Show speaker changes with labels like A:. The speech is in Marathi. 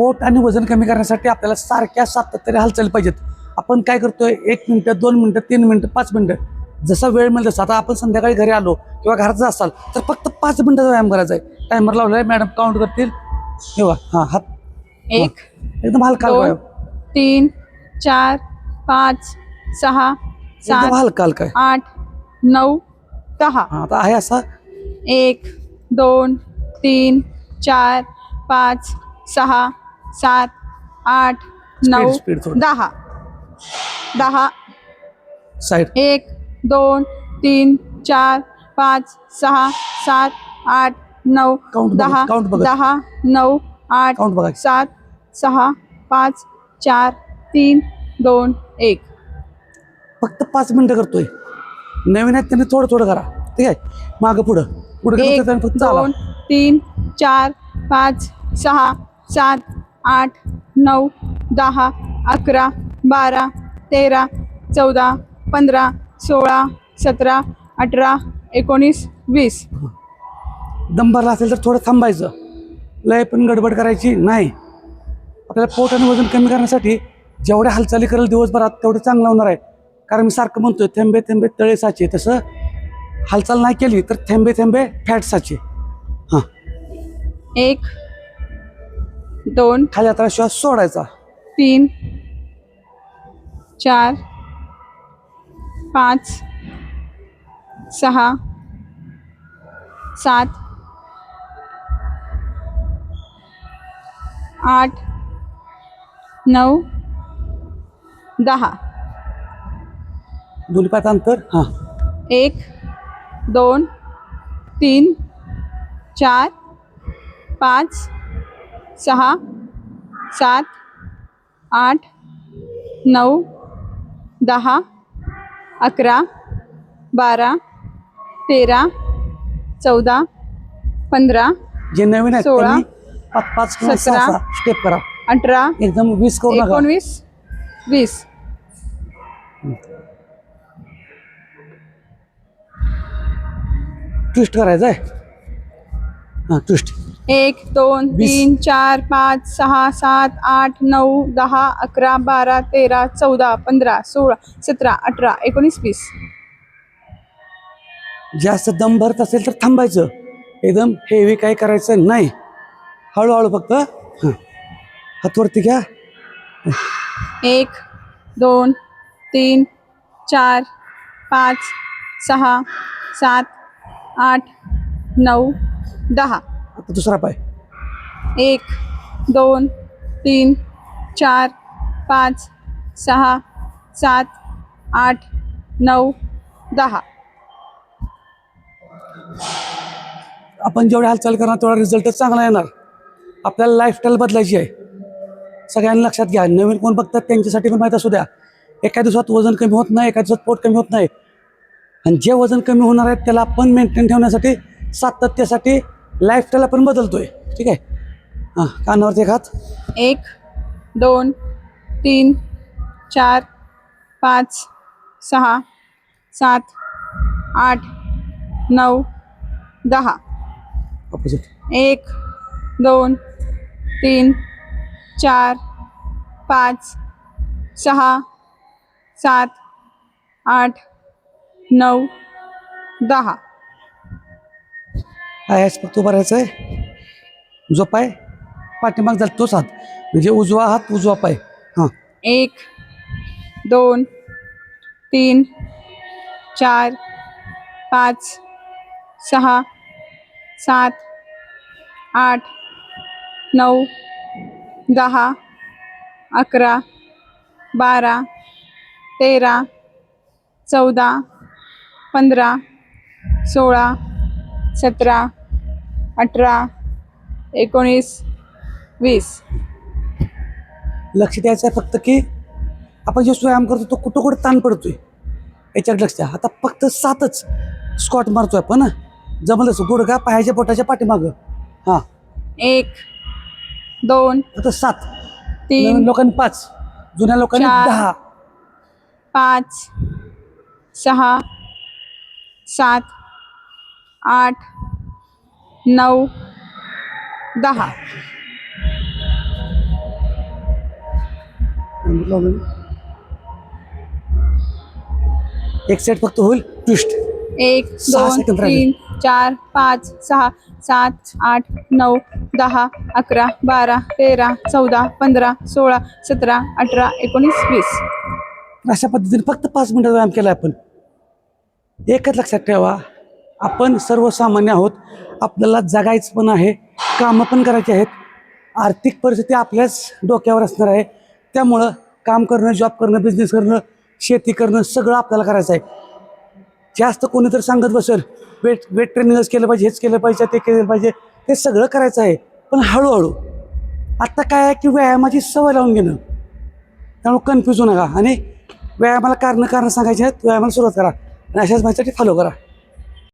A: पोट आणि वजन कमी करण्यासाठी आपल्याला सारख्या सातत्याने हालचाली पाहिजेत. आपण काय करतोय? एक मिनटं दोन मिनटं तीन मिनटं पाच मिनटं. जसा वेळ मिळेल तसा. आता आपण संध्याकाळी घरी आलो किंवा घरात असाल तर फक्त पाच मिनटाचा व्यायाम करायचा आहे. टायमर लावला आहे मॅडम काउंट करतील. हे बघा हां हात.
B: एक
A: एकदम हलका आहे.
B: तीन चार पाच सहा सात
A: हलका हलका
B: आठ नऊ दहा.
A: हां आता आहे असा.
B: एक दोन तीन चार पाच सहा सात आठ नऊ. दहा. दहा.
A: साईड.
B: एक दोन तीन चार पाच सहा सात आठ नऊ दहा. दहा नऊ आठ सात सहा पाच चार तीन दोन एक.
A: फक्त पाच मिनटं करतोय. नवीन आहेत त्यांनी थोडं थोडं करा. ठीक आहे? मागं पुढं. पुढे
B: दोन तीन चार पाच सहा सात आठ नऊ दहा अकरा बारा तेरा चौदा पंधरा सोळा सतरा अठरा एकोणीस वीस.
A: दम भरला असेल तर थोडं थांबायचं. लय पण गडबड करायची नाही. आपल्याला पोट आणि वजन कमी करण्यासाठी जेवढ्या हालचाली करेल दिवसभरात तेवढं चांगलं होणार आहे. कारण मी सारखं म्हणतोय थेंबे थेंबे तळे साचे. तसं हालचाल नाही केली तर थेंबे थेंबे फॅट साचे. हां.
B: एक दोन
A: खाली आता श्वास सोडायचा.
B: तीन चार पाच सहा सात आठ नऊ दहा.
A: दोन्ही पायात अंतर? हां.
B: एक दोन तीन चार पाच सहा सात आठ नऊ दहा अकरा बारा तेरा चौदा पंधरा
A: जे नवीन आहेत
B: सोळा,
A: पाच पाच किंवा
B: सतरा,
A: सहा स्टेप करा.
B: अठरा
A: एकदम वीस करू नका.
B: एकोणवीस वीस.
A: ट्विस्ट करायचं आहे? हां ट्विस्ट.
B: एक दोन. तीन चार पाच सहा सात आठ नऊ दहा अकरा बारा तेरा चौदा पंधरा सोळा सतरा अठरा एकोणीस वीस.
A: जास्त दम भरत असेल तर थांबायचं. एकदम हेवी काही करायचं नाही. हळूहळू फक्त हां हातवरती घ्या.
B: एक दोन तीन चार पाच सहा सात आठ नऊ दहा.
A: आता दुसरा पाय.
B: एक दोन तीन चार पाच सहा सात आठ नऊ दहा.
A: आपण जेवढी हालचाल करणार तेवढा रिझल्ट चांगला येणार. आपल्याला लाईफस्टाईल बदलायची आहे. सगळ्यांनी लक्षात घ्या. नवीन कोण बघतात त्यांच्यासाठी पण माहीत असू द्या. एका दिवसात वजन कमी होत नाही एका दिवसात पोट कमी होत नाही. आणि जे वजन कमी होणार आहे त्याला आपण मेंटेन ठेवण्यासाठी सातत्यासाठी लाईफस्टाईल आपण बदलतोय. ठीक आहे? हां कानावरती एक हात
B: एक दोन तीन चार पाच सहा सात आठ नऊ दहा.
A: ऑपोजिट
B: एक दोन तीन चार पाच सहा सात आठ नऊ दहा.
A: आयास फक्त उभा राहायचं आहे जो पाय. पाठीमाग झाला तोच हात. म्हणजे उजवा हात उजवा पाय. हां.
B: एक दोन तीन चार पाच सहा सात आठ नऊ दहा अकरा बारा तेरा चौदा पंधरा सोळा सतरा अठरा एकोणीस वीस.
A: लक्ष द्यायचं आहे फक्त की आपण जो व्यायाम करतो तो कुठं कुठं ताण पडतोय. याच्याकडे लक्ष द्या. आता फक्त सातच स्कॉट मारतोय आपण जमलं तसं गुडघा पायाच्या पोटाच्या पाठीमागं. हां.
B: एक दोन
A: फक्त सात.
B: तीन
A: लोकांनी पाच. जुन्या लोकांनी
B: चार.
A: दहा.
B: पाच सहा सात आठ नऊ दहा.
A: एक सेट फक्त होईल? ट्विस्ट
B: एक दोन. तीन चार पाच सहा सात आठ नऊ दहा अकरा बारा तेरा चौदा पंधरा सोळा सतरा अठरा एकोणीस वीस.
A: अशा पद्धतीने फक्त पाच मिनिटं व्यायाम केला आपण. एकच लक्षात ठेवा. आपण सर्वसामान्य आहोत. आपल्याला जगायचं पण आहे कामं पण करायची आहेत. आर्थिक परिस्थिती आपल्याच डोक्यावर असणार आहे. त्यामुळं काम करणं जॉब करणं बिझनेस करणं शेती करणं सगळं आपल्याला करायचं आहे. जास्त कोणी तर सांगत बसेल वेट वेट ट्रेनिंगच केलं पाहिजे हेच केलं पाहिजे ते केलं पाहिजे. ते सगळं करायचं आहे पण हळूहळू. आत्ता काय आहे की व्यायामाची सवय लावून घेणं. त्यामुळे कन्फ्यूज होऊ नका. आणि व्यायामाला कारणं कारणं सांगायची आहेत व्यायामाला सुरुवात करा. आणि अशाच माहितीसाठी फॉलो करा.